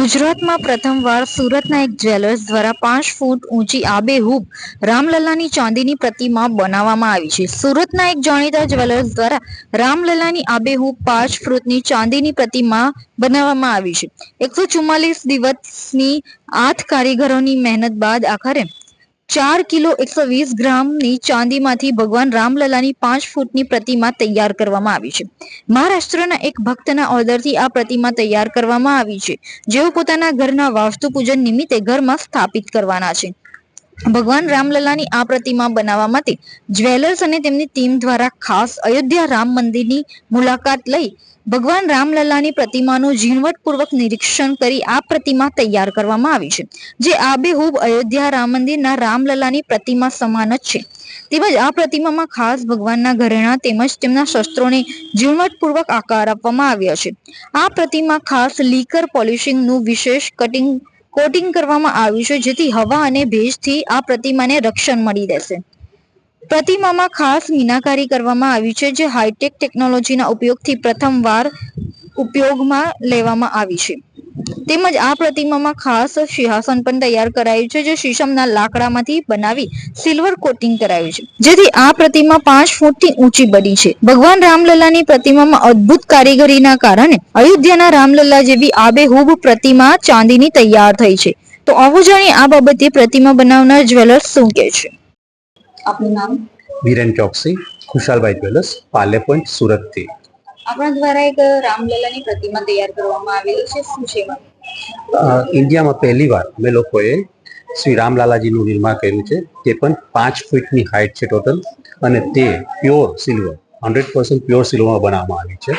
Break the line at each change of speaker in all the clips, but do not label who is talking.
ગુજરાતમાં પ્રથમવાર સુરતના એક જ્વેલર્સ દ્વારા પાંચ ફૂટ ઊંચી આબેહૂબ રામલલ્લાની ચાંદીની પ્રતિમા બનાવવામાં આવી છે. સુરતના એક જાણીતા જ્વેલર્સ દ્વારા રામલલ્લાની આબેહૂબ પાંચ ફૂટની ચાંદીની પ્રતિમા બનાવવામાં આવી છે. એકસો ચુમ્માલીસ દિવસની આઠ કારીગરોની મહેનત બાદ આખરે ચાર કિલો એકસો વીસ ગ્રામની ચાંદીમાંથી ભગવાન રામલલાની પાંચ ફૂટની પ્રતિમા તૈયાર કરવામાં આવી છે. મહારાષ્ટ્રના એક ભક્તના ઓર્ડરથી આ પ્રતિમા તૈયાર કરવામાં આવી છે. જેઓ પોતાના ઘરના વાસ્તુ પૂજન નિમિત્તે ઘરમાં સ્થાપિત કરવાના છે. ભગવાન રામલલાની આ પ્રતિમા બનાવવા માટે જ્વેલર્સ અને તેમની ટીમ દ્વારા ખાસ અયોધ્યા રામ મંદિરની મુલાકાત લઈ ભગવાન રામલલાની પ્રતિમાનું ઝીણવટપૂર્વક નિરીક્ષણ કરી આ પ્રતિમા તૈયાર કરવામાં આવી છે, જે આબેહૂબ અયોધ્યા રામ મંદિરના રામલલાની પ્રતિમા સમાન જ છે. તેમજ આ પ્રતિમામાં ખાસ ભગવાનના ઘરેણા તેમજ તેમના શસ્ત્રોને ઝીણવટપૂર્વક આકાર આપવામાં આવ્યા છે. આ પ્રતિમા ખાસ લીકર પોલિશિંગનું વિશેષ કટિંગ કોટિંગ કરવામાં આવ્યું છે, જેથી હવા અને ભેજથી આ પ્રતિમાને રક્ષણ મળી રહેશે. પ્રતિમામાં ખાસ મીનાકારી કરવામાં આવી છે, જે હાઈટેક ટેકનોલોજીના ઉપયોગથી પ્રથમવાર ઉપયોગમાં લેવામાં આવી છે. તેમજ આ પ્રતિમામાં ખાસ સિંહાસન પણ તૈયાર કરાયું છે જે શીશમના લાકડામાંથી બનાવી સિલ્વર કોટિંગ કરાયું છે. જેથી આ પ્રતિમા પાંચ ફૂટથી ઊંચી બની છે. ભગવાન રામલલ્લાની પ્રતિમામાં અદ્ભુત કારીગરીના કારણે અયોધ્યાના રામલલ્લા જેવી આબેહૂબ પ્રતિમા ચાંદીની તૈયાર થઈ છે. તો આવું જાણીએ આ બાબતે પ્રતિમા બનાવનાર જ્વેલર્સ શું કહે છે? આપનું નામ?
વિરેન ચોકસી ખુશાલભાઈ જ્વેલર્સ પાલે પોઈન્ટ સુરતથી.
આપણા દ્વારા એક રામલલ્લાની પ્રતિમા તૈયાર કરવામાં આવેલી છે. શું છે
ઇન્ડિયામાં પહેલી વાર અમે લોકોએ શ્રી રામલાલાજીનું નિર્માણ કર્યું છે. તે પણ પાંચ ફૂટની હાઇટ છે ટોટલ અને તે pure silver hundred percent pure સિલ્વરમાં બનાવવામાં આવી છે.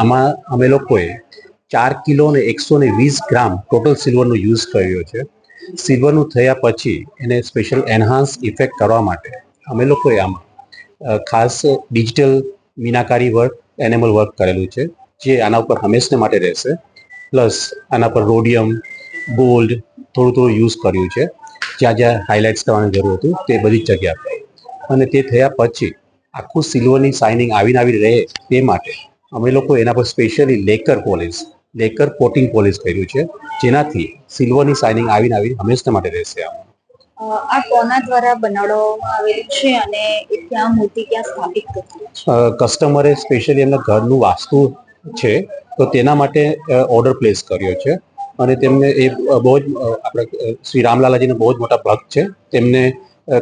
આમાં અમે લોકોએ ચાર કિલો ને એકસો ને વીસ ગ્રામ ટોટલ સિલ્વરનો યુઝ કર્યો છે. સિલ્વરનું થયા પછી એને સ્પેશિયલ એન્હાન્સ ઇફેક્ટ કરવા માટે અમે લોકોએ આમાં ખાસ digital meenakari work animal work કરેલું છે, જે આના ઉપર હંમેશને માટે રહેશે. પ્લસ આના પર રોડિયમ ગોલ્ડ થોડું થોડું યુઝ કર્યું છે. જ્યાં જ્યાં હાઇલાઇટ્સ કરવાની જરૂર હતું તે બધી જ જગ્યા પર અને તે થયા પછી આખું સિલ્વરની શાઇનિંગ આવીને આવી રહે તે માટે અમે લોકો એના પર specially lacquer polish lacquer coating polish કર્યું છે. જેનાથી સિલ્વરની શાઇનિંગ આવીને આવી હંમેશા માટે રહેશે
આ કોના દ્વારા બનાવવામાં આવેલી છે અને ક્યાં મૂર્તિ ક્યાં સ્થાપિત કરી
કસ્ટમરે સ્પેશિયલી એમના ઘરનું વાસ્તુ છે, તો તેના માટે ઓર્ડર પ્લેસ કર્યો છે. અને તેમને એ બહુ જ આપણે શ્રી રામલાલાજીના બહુ જ મોટા ભક્ત છે. તેમને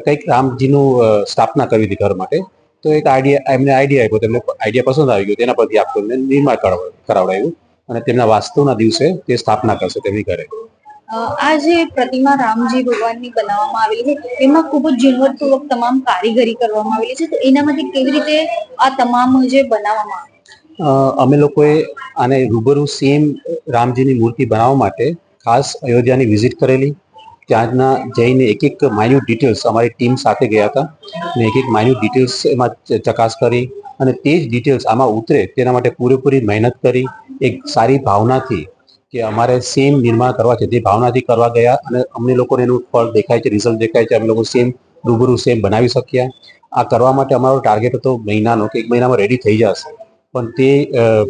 કંઈક રામજીનું સ્થાપના કરવી હતી ઘર માટે. તો એક આઈડિયા, એમને આઈડિયા આપ્યો, તેમને આઈડિયા પસંદ આવી ગયો. તેના પરથી આપણને નિર્માણ કરાવડાયું. અને તેમના વાસ્તુના દિવસે તે સ્થાપના કરશે તેમની ઘરે.
આ જે પ્રતિમા રામજી ભગવાનની બનાવવામાં આવેલી છે, એમાં ખૂબ જ ઝીણવટપૂર્વક તમામ કારીગરી કરવામાં આવેલી છે. તો એનામાંથી કેવી રીતે આ તમામ જે બનાવવામાં
અમે લોકોએ આને રૂબરૂ સેમ રામજીની મૂર્તિ બનાવવા માટે ખાસ અયોધ્યાની વિઝિટ કરેલી. ત્યાંના જઈને એક એક માઇન્યુટ ડિટેલ્સ અમારી ટીમ સાથે ગયા હતા અને એક એક માઇન્યુટ ડિટેલ્સ એમાં ચકાસ કરી અને તે જ ડિટેલ્સ આમાં ઉતરે તેના માટે પૂરેપૂરી મહેનત કરી, એક સારી ભાવનાથી કે અમારે સેમ નિર્માણ કરવા છે તે ભાવનાથી કરવા ગયા અને અમને લોકોને એનું ફળ દેખાય છે રિઝલ્ટ દેખાય છે, અમે લોકો સેમ રૂબરૂ સેમ બનાવી શક્યા. આ કરવા માટે અમારો ટાર્ગેટ હતો મહિનાનો, કે એક મહિનામાં રેડી થઈ જશે. પણ તે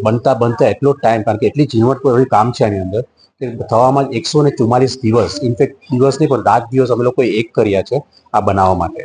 બનતા બનતા એટલો ટાઈમ કારણ કે એટલી ઝીણવટભર્યું કામ છે આની અંદર કે થવામાં એકસો ને ચુમ્માલીસ દિવસ ઇનફેક્ટ દિવસ નહીં પણ રાત દિવસ અમે લોકોએ એક કર્યા છે આ બનાવવા માટે.